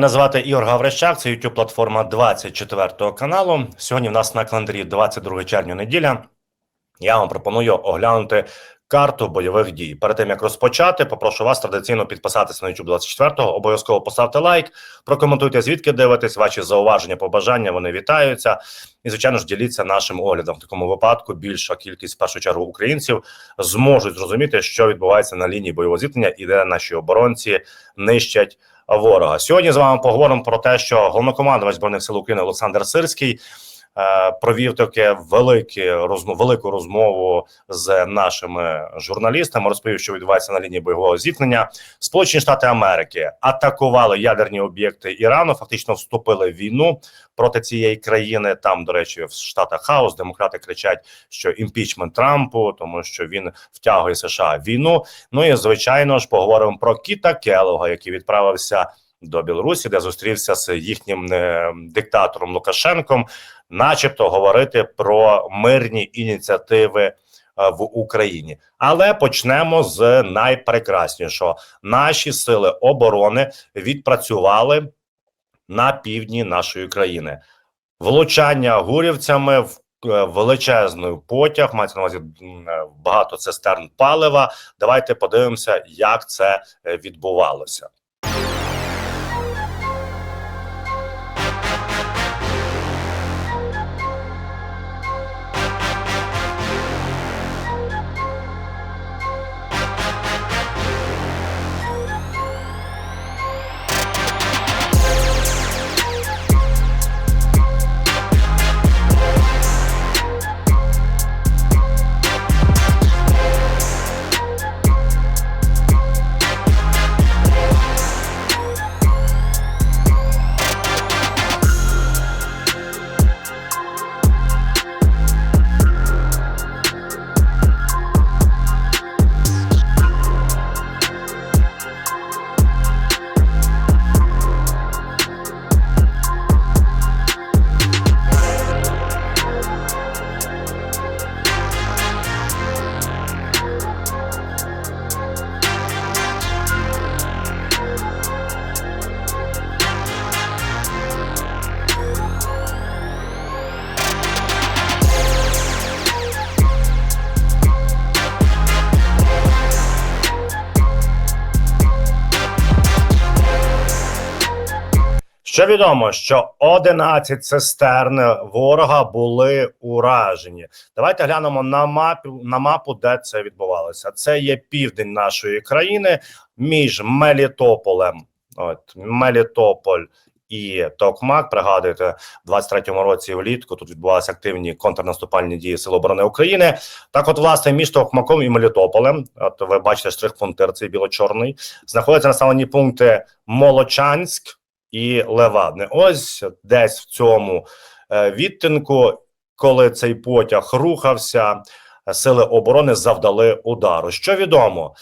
Мене звати Ігор Гаврищак, це youtube платформа 24 каналу. Сьогодні в нас на календарі 22 червня неділя. Я вам пропоную оглянути карту бойових дій. Перед тим як розпочати, попрошу вас традиційно підписатися на YouTube 24 Обов'язково поставте лайк, прокоментуйте звідки дивитесь, ваші зауваження, побажання. Вони вітаються. І звичайно ж діліться нашим оглядом. В такому випадку більша кількість в першу чергу українців зможуть зрозуміти, що відбувається на лінії бойового зіткнення і де наші оборонці нищать ворога. Сьогодні з вами поговоримо про те, що головнокомандувач збройних сил України Олександр Сирський провів таке велике розмов, велику розмову з нашими журналістами. Розповів, що відбувається на лінії бойового зіткнення. Сполучені Штати Америки атакували ядерні об'єкти Ірану. Фактично вступили в війну проти цієї країни. Там, до речі, в Штатах хаос демократи кричать, що імпічмент Трампу, тому що він втягує США в війну. Ну і звичайно ж поговоримо про Кіта Келога, який відправився до Білорусі, де зустрівся з їхнім е, диктатором Лукашенком, начебто говорити про мирні ініціативи е, в Україні. Але почнемо з найпрекраснішого: наші сили оборони відпрацювали на півдні нашої країни. Влучання гурівцями в е, величезний потяг, мається на увазі е, багато цистерн палива. Давайте подивимося, як це відбувалося. Відомо, що 11 цистерн ворога були уражені. Давайте глянемо на мапу на мапу, де це відбувалося. Це є південь нашої країни між Мелітополем. От Мелітополь і Токмак. Пригадуєте, в 23-му році влітку тут відбувалися активні контрнаступальні дії Сил оборони України. Так, от, власне, між Токмаком і Мелітополем, от ви бачите штрих-пунктир цей біло-чорний, знаходяться населені пункти Молочанськ і Левадне. Ось десь в цьому е, відтинку, коли цей потяг рухався, сили оборони завдали удару. Що відомо?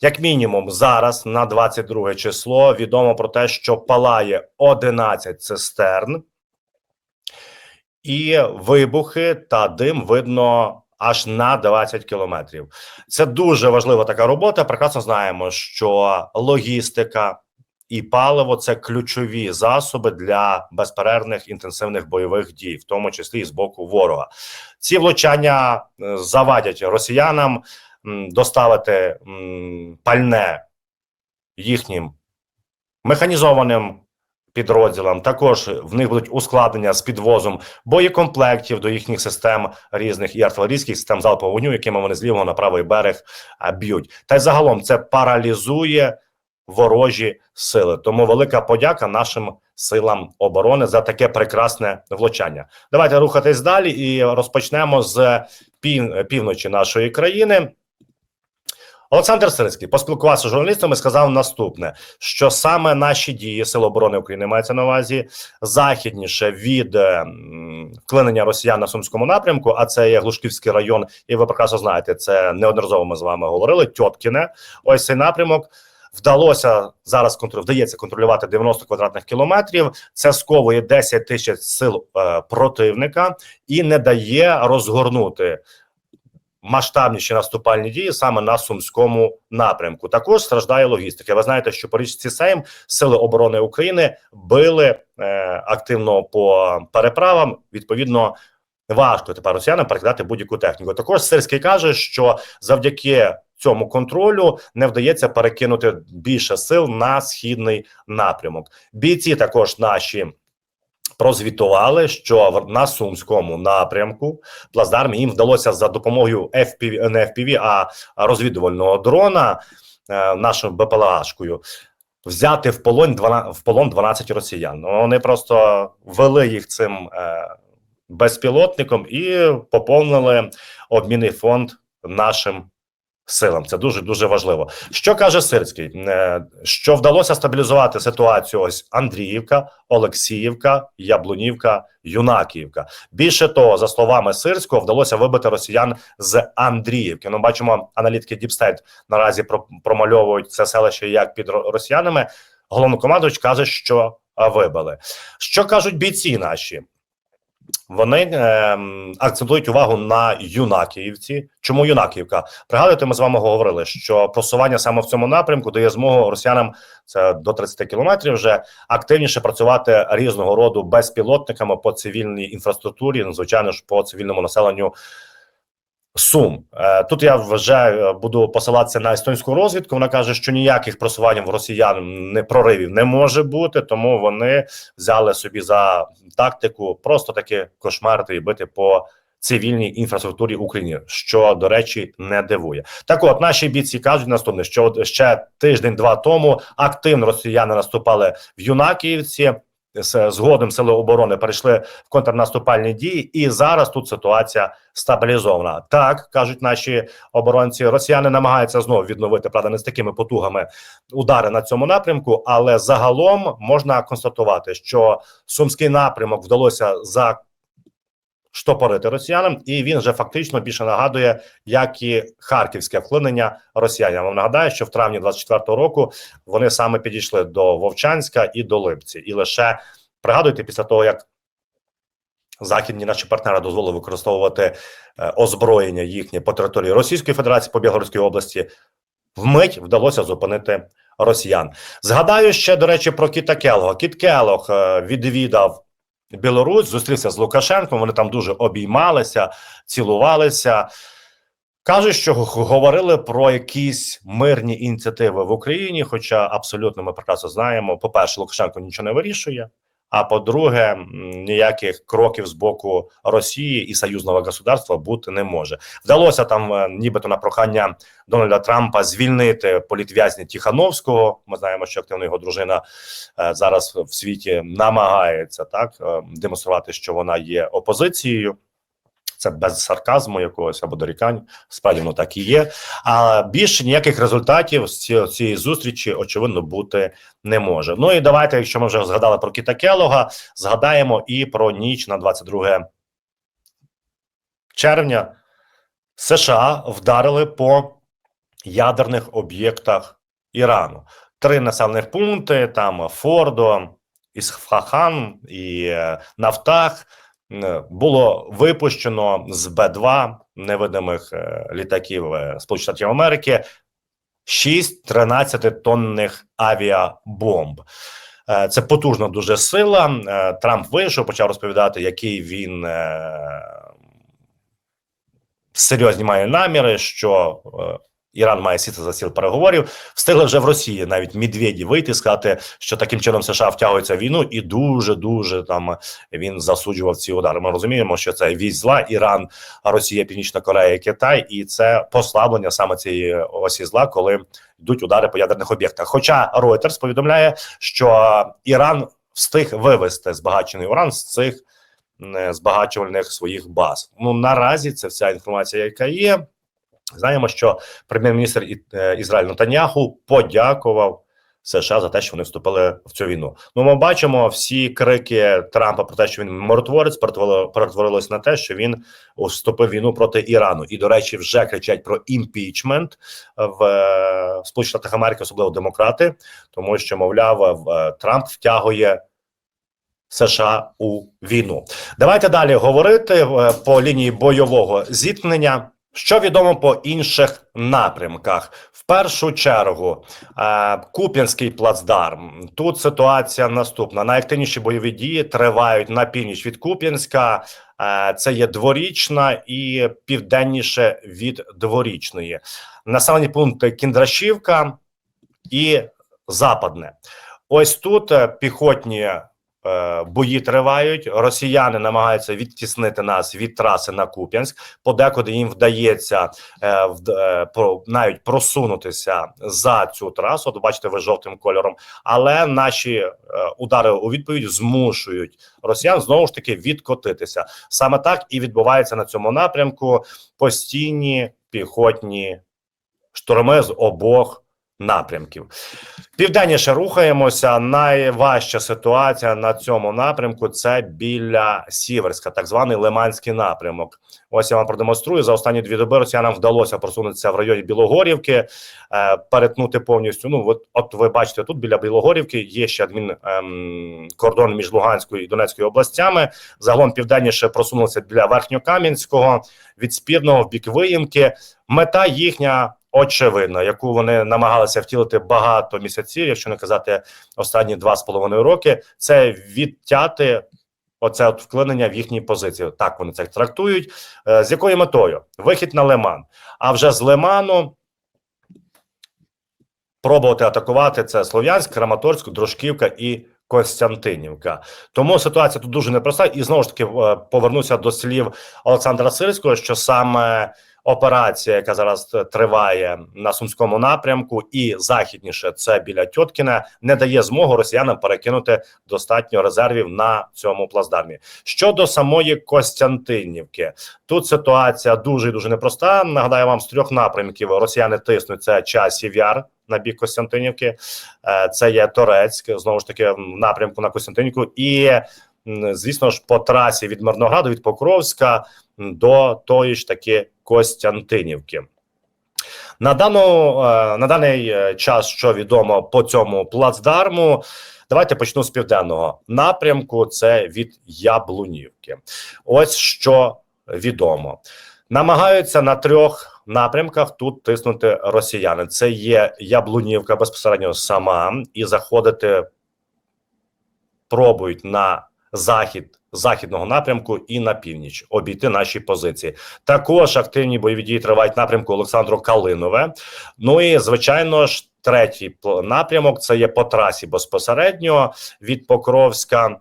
Як мінімум, зараз на 22 число відомо про те, що палає 11 цистерн, і вибухи та дим видно аж на 20 кілометрів. Це дуже важлива така робота. Прекрасно знаємо, що логістика і паливо це ключові засоби для безперервних інтенсивних бойових дій, в тому числі і з боку ворога. Ці влучання е, завадять росіянам доставити пальне їхнім механізованим підрозділам. Також в них будуть ускладнення з підвозом боєкомплектів до їхніх систем різних і артилерійських систем залпового вогню, якими вони з лівого на правий берег б'ють. Та й загалом це паралізує ворожі сили. Тому велика подяка нашим силам оборони за таке прекрасне влучання. Давайте рухатись далі і розпочнемо з пів, півночі нашої країни. Олександр Сирицький поспілкувався з журналістами. Сказав наступне: що саме наші дії Сил оборони України мається на увазі західніше від е, вклинення росіян на сумському напрямку. А це є Глушківський район, і ви прекрасно знаєте, це неодноразово ми з вами говорили. Тьоткіне, ось цей напрямок. Вдалося зараз контролю, вдається контролювати 90 квадратних кілометрів. Це сковує 10 тисяч сил е, противника і не дає розгорнути масштабніші наступальні дії саме на сумському напрямку. Також страждає логістика. Ви знаєте, що по річці Сейм сили оборони України били е, активно по переправам. Відповідно, важко тепер росіянам перекидати будь-яку техніку. Також Сирський каже, що завдяки цьому контролю не вдається перекинути більше сил на східний напрямок. Бійці також наші. Прозвітували, що на сумському напрямку плацдармі їм вдалося за допомогою FPV, не FPV, а розвідувального дрона е, нашою БПЛАшкою взяти в полон 12, в полон 12 росіян. Вони просто вели їх цим е, безпілотником і поповнили обмінний фонд нашим силам. Це дуже дуже важливо. Що каже Сирський? Е, Що вдалося стабілізувати ситуацію? Ось Андріївка, Олексіївка, Яблунівка, Юнакіївка. Більше того, за словами Сирського, вдалося вибити росіян з Андріївки. Ну, бачимо, аналітики Діпстейт наразі про- промальовують це селище як під ро- росіянами. Головнокомандувач каже, що вибили. Що кажуть бійці наші? Вони ем, акцентують увагу на юнаківці. Чому юнаківка? Пригадуєте, ми з вами говорили, що просування саме в цьому напрямку дає змогу росіянам це до 30 кілометрів вже активніше працювати різного роду безпілотниками по цивільній інфраструктурі, ну, звичайно ж, по цивільному населенню. Сум Е, тут я вже е, буду посилатися на естонську розвідку. Вона каже, що ніяких просувань в росіян не проривів не може бути, тому вони взяли собі за тактику просто таки кошмарити і бити по цивільній інфраструктурі України, що до речі не дивує. Так, от наші бійці кажуть наступне, що ще тиждень-два тому активно росіяни наступали в Юнакіївці. З- Згодом сили оборони перейшли в контрнаступальні дії, і зараз тут ситуація стабілізована. Так кажуть наші оборонці, росіяни намагаються знову відновити правда не з такими потугами удари на цьому напрямку, але загалом можна констатувати, що сумський напрямок вдалося заштопорити росіянам, і він вже фактично більше нагадує, як і харківське вклинення росіян. Я вам нагадаю, що в травні 24-го року вони саме підійшли до Вовчанська і до Липці, і лише пригадуйте після того, як західні наші партнери дозволили використовувати е, озброєння їхнє по території Російської Федерації по Білгородській області. Вмить вдалося зупинити росіян. Згадаю ще до речі про Кіта Келога. Кіт Келог е, відвідав Білорусь, зустрівся з Лукашенком. Вони там дуже обіймалися, цілувалися. Кажуть, що говорили про якісь мирні ініціативи в Україні. Хоча абсолютно ми прекрасно знаємо, по-перше, Лукашенко нічого не вирішує. А по-друге, ніяких кроків з боку Росії і союзного государства бути не може. Вдалося там, е, нібито на прохання Дональда Трампа звільнити політв'язня Тихановського. Ми знаємо, що активно його дружина е, зараз в світі намагається так е, демонструвати, що вона є опозицією. Це без сарказму якогось або дорікань, справді воно так і є. А більше ніяких результатів з цієї зустрічі очевидно бути не може. Ну і давайте, якщо ми вже згадали про Кіта Келога, згадаємо і про ніч на 22 червня. США вдарили по ядерних об'єктах Ірану. Три населених пункти: там Фордо, Ісфахан і е, Нафтах. Е, Було випущено з Б-2 невидимих е, літаків е, Сполучених Штатів Америки 6 13-тонних авіабомб. Це потужна дуже сила. Трамп вийшов, почав розповідати, який він серйозні має наміри, що Іран має сіти за стіл переговорів. Встигли вже в Росії навіть Медведі вийти, сказати, що таким чином США втягуються в війну, і дуже дуже там він засуджував ці удари. Ми розуміємо, що це вісь зла Іран, Росія, Північна Корея, Китай, і це послаблення саме цієї осі зла, коли йдуть удари по ядерних об'єктах. Хоча Reuters повідомляє, що Іран встиг вивести збагачений уран з цих е, збагачувальних своїх баз. Ну наразі це вся інформація, яка є. Знаємо, що прем'єр-міністр е, Ізраїль Натаньяху подякував США за те, що вони вступили в цю війну. Ну, ми бачимо всі крики Трампа про те, що він миротворець, перетворило- перетворилось на те, що він вступив в війну проти Ірану. І, до речі, вже кричать про імпічмент в е, Сполучених Штатах Америки, особливо демократи, тому що, мовляв, в- Трамп втягує. США у війну. Давайте далі говорити е, по лінії бойового зіткнення. Що відомо по інших напрямках? В першу чергу, е, Куп'янський плацдарм. Тут ситуація наступна: найактивніші бойові дії тривають на північ від Куп'янська. Е, це є дворічна і південніше від дворічної. Населені пункти Кіндрашівка і Западне. Ось тут е, піхотні бої тривають. Росіяни намагаються відтіснити нас від траси на Куп'янськ. Подекуди їм вдається е, вд- е, навіть просунутися за цю трасу. От бачите, ви жовтим кольором. Але наші е, удари у відповідь змушують росіян знову ж таки відкотитися. Саме так і відбувається на цьому напрямку постійні піхотні штурми з обох напрямків. Південніше рухаємося. Найважча ситуація на цьому напрямку це біля Сіверська, так званий Лиманський напрямок. Ось я вам продемонструю. За останні дві доби росіянам вдалося просунутися в районі Білогорівки, е, перетнути повністю. Ну от, от ви бачите, тут біля Білогорівки є ще адмін ем, кордон між Луганською і Донецькою областями. Загалом південніше просунулися біля Верхньокам'янського, від Спірного в бік Виїмки. Мета їхня очевидна, яку вони намагалися втілити багато місяців, якщо не казати останні два з половиною роки, це відтяти оце от вклинення в їхні позиції. Так вони це трактують. Е, З якою метою? Вихід на Лиман. А вже з Лиману пробувати атакувати це Слов'янськ, Краматорськ, Дружківка і Костянтинівка. Тому ситуація тут дуже непроста. І знову ж таки е, повернуся до слів Олександра Сирського, що саме операція, яка зараз триває на сумському напрямку, і західніше це біля Тьоткіна, не дає змогу росіянам перекинути достатньо резервів на цьому плацдармі. Щодо самої Костянтинівки, тут ситуація дуже дуже непроста. Нагадаю вам з трьох напрямків росіяни тиснуть це часів яр на бік Костянтинівки, е, це є Торецьк, знову ж таки в напрямку на Костянтинівку, і звісно ж по трасі від Мирнограду, від Покровська до тої ж таки Костянтинівки. На дану е, на даний е, час, що відомо по цьому плацдарму, давайте почну з південного напрямку. Це від Яблунівки. Ось що відомо. Намагаються на трьох напрямках тут тиснути росіяни. Це є Яблунівка безпосередньо сама, і заходити пробують на захід західного напрямку і на північ обійти наші позиції. Також активні бойові дії тривають напрямку Олександру Калинове. Ну і звичайно ж, третій напрямок це є по трасі безпосередньо від Покровська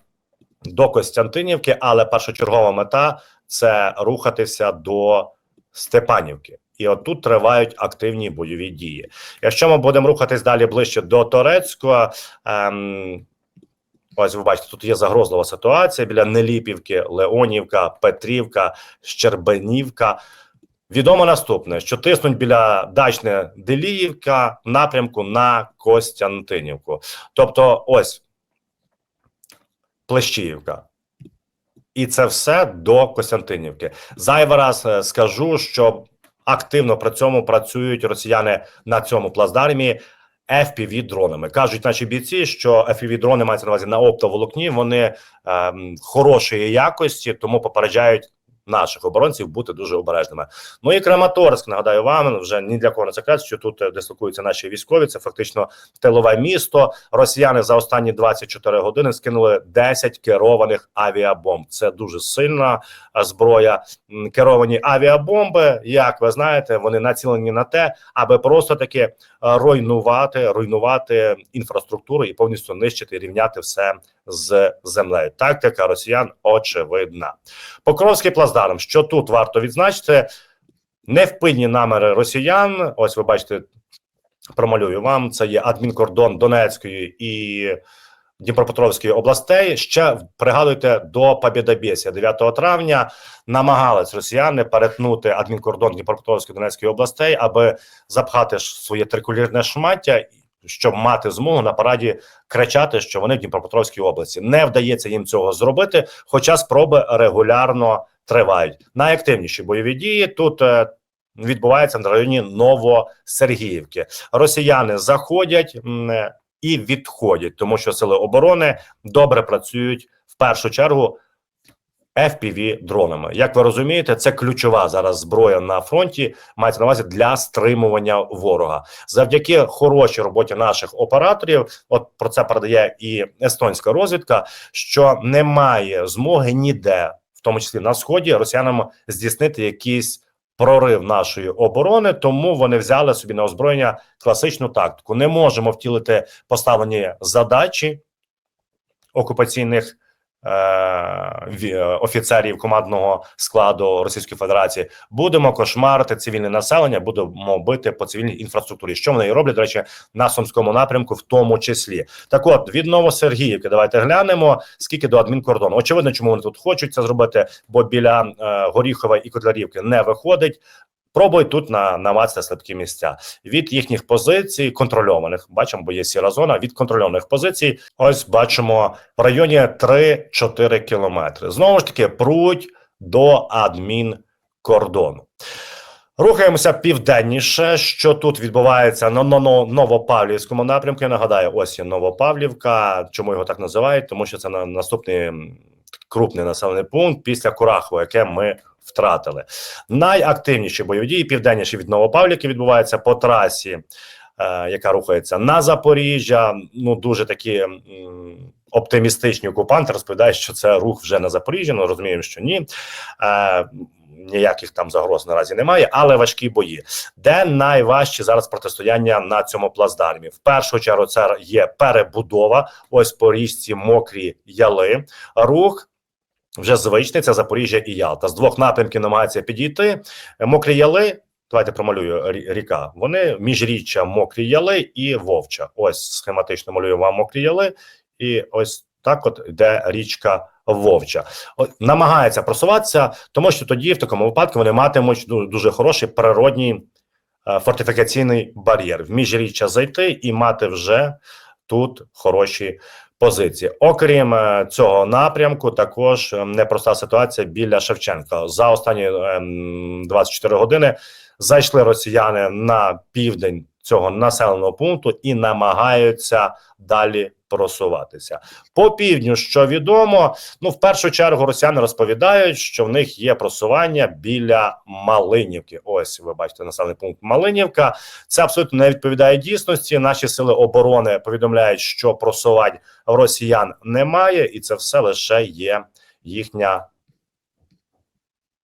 до Костянтинівки, але першочергова мета це рухатися до Степанівки. І отут тривають активні бойові дії. Якщо ми будемо рухатись далі ближче до Торецького, ем, ви бачите, тут є загрозлива ситуація біля Неліпівки, Леонівка, Петрівка, Щербанівка. Відомо наступне, що тиснуть біля дачне Деліївка напрямку на Костянтинівку. Тобто, ось Плещіївка. І це все до Костянтинівки. Зайвий раз е, скажу, що активно при цьому працюють росіяни на цьому плацдармі fpv дронами. Кажуть наші бійці, що fpv дрони мається на увазі на оптоволокні. Вони ем, хорошої якості, тому попереджають наших оборонців бути дуже обережними. Ну і Краматорськ, нагадаю вам, вже ні для кого не секрет, що тут е, дислокуються наші військові. Це фактично тилове місто. Росіяни за останні 24 години скинули 10 керованих авіабомб. Це дуже сильна е, зброя. Керовані авіабомби, як ви знаєте, вони націлені на те, аби просто таки е, руйнувати, руйнувати інфраструктуру і повністю нищити, рівняти все з землею. Тактика росіян очевидна. Покровський плацдарм. Що тут варто відзначити? Невпинні наміри росіян. Ось ви бачите, промалюю вам. Це є адмінкордон Донецької і Дніпропетровської областей. Ще пригадуйте до Побєдобєсія 9 травня намагались росіяни перетнути адмінкордон Дніпропетровської Донецької областей, аби запхати своє трикулірне шмаття. Щоб мати змогу на параді кричати, що вони в Дніпропетровській області не вдається їм цього зробити, хоча спроби регулярно тривають. Найактивніші бойові дії тут е, відбуваються на районі Новосергіївки. Росіяни заходять е, і відходять, тому що сили оборони добре працюють в першу чергу fpv дронами. Як ви розумієте, це ключова зараз зброя на фронті. Мається на увазі для стримування ворога. Завдяки хорошій роботі наших операторів. От про це передає і естонська розвідка, що немає змоги ніде, в тому числі на сході, росіянам здійснити якийсь прорив нашої оборони. Тому вони взяли собі на озброєння класичну тактику. Не можемо втілити поставлені задачі окупаційних офіцерів командного складу Російської Федерації. Будемо кошмарити цивільне населення, будемо бити по цивільній інфраструктурі. Що вони і роблять, до речі, на сумському напрямку, в тому числі. Так, от від Новосергіївки, давайте глянемо скільки до адмінкордону. Очевидно, чому вони тут хочуть це зробити, бо біля е, Горіхова і Котлярівки не виходить. Пробуй тут на намацати слабкі місця від їхніх позицій, контрольованих. Бачимо, бо є сіра зона. Від контрольованих позицій. Ось бачимо в районі 3-4 кілометри. Знову ж таки, пруть до адмінкордону. Рухаємося південніше. Що тут відбувається на Новопавлівському напрямку? Я нагадаю, ось є Новопавлівка. Чому його так називають? Тому що це на наступний крупний населений пункт після Курахова, яке ми втратили. Найактивніші бойові дії південніше від Новопавлівки відбуваються по трасі, е, яка рухається на Запоріжжя. Ну дуже такі м, оптимістичні окупанти розповідають, що це рух вже на Запоріжжя. Ну розуміємо, що ні. Е, Ніяких там загроз наразі немає, але важкі бої. Де найважче зараз протистояння на цьому плацдармі? В першу чергу це є перебудова. Ось по річці мокрі яли. Рух вже звичний. Запоріжжя і Ялта. З двох напрямків намагаються підійти. Мокрі яли. Давайте промалюю ріка. Вони міжріччя мокрі яли і вовча. Ось схематично малюю вам мокрі яли, і ось так от йде річка Вовча. От, намагається просуватися, тому що тоді, в такому випадку, вони матимуть дуже хороший природній е, фортифікаційний бар'єр. В міжріччя зайти і мати вже тут хороші позиції. Окрім е, цього напрямку, також е, непроста ситуація біля Шевченка. За останні ем, 24 години зайшли росіяни на південь цього населеного пункту і намагаються далі просуватися. По півдню, що відомо, ну в першу чергу росіяни розповідають, що в них є просування біля Малинівки. Ось ви бачите населений пункт Малинівка. Це абсолютно не відповідає дійсності. Наші сили оборони повідомляють, що просувань росіян немає, і це все лише є їхня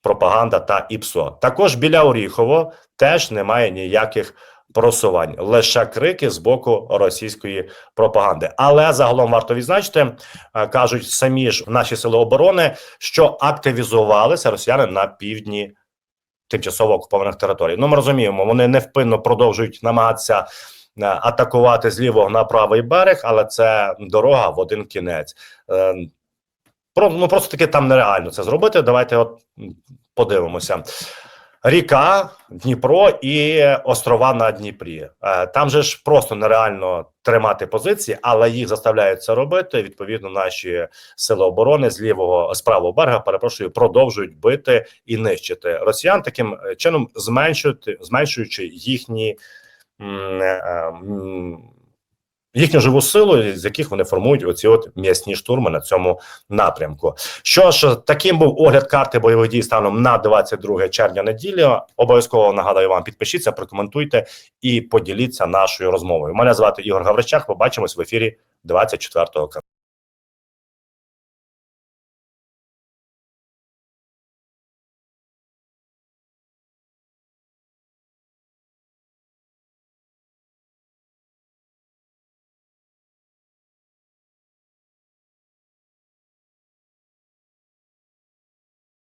пропаганда та ІПСО. Також біля Оріхово теж немає ніяких просувань, лише крики з боку російської пропаганди. Але загалом варто відзначити, е, кажуть самі ж наші сили оборони, що активізувалися росіяни на півдні тимчасово окупованих територій. Ну, ми розуміємо, вони невпинно продовжують намагатися е, атакувати з лівого на правий берег, але це дорога в один кінець. Е, Про, ну просто таки там нереально це зробити. Давайте от подивимося. Ріка, Дніпро і острова на Дніпрі. Е, Там же ж просто нереально тримати позиції, але їх заставляють це робити. Відповідно, наші сили оборони з лівого з правого берега, перепрошую, продовжують бити і нищити росіян таким е, чином, зменшуючи, зменшуючи їхні. м, е, м, Їхню живу силу, з яких вони формують оці от м'ясні штурми на цьому напрямку. Що ж, таким був огляд карти бойових дій станом на 22 червня неділю. Обов'язково нагадаю вам, підпишіться, прокоментуйте і поділіться нашою розмовою. Мене звати Ігор Гаврищак. Побачимось в ефірі 24 каналу.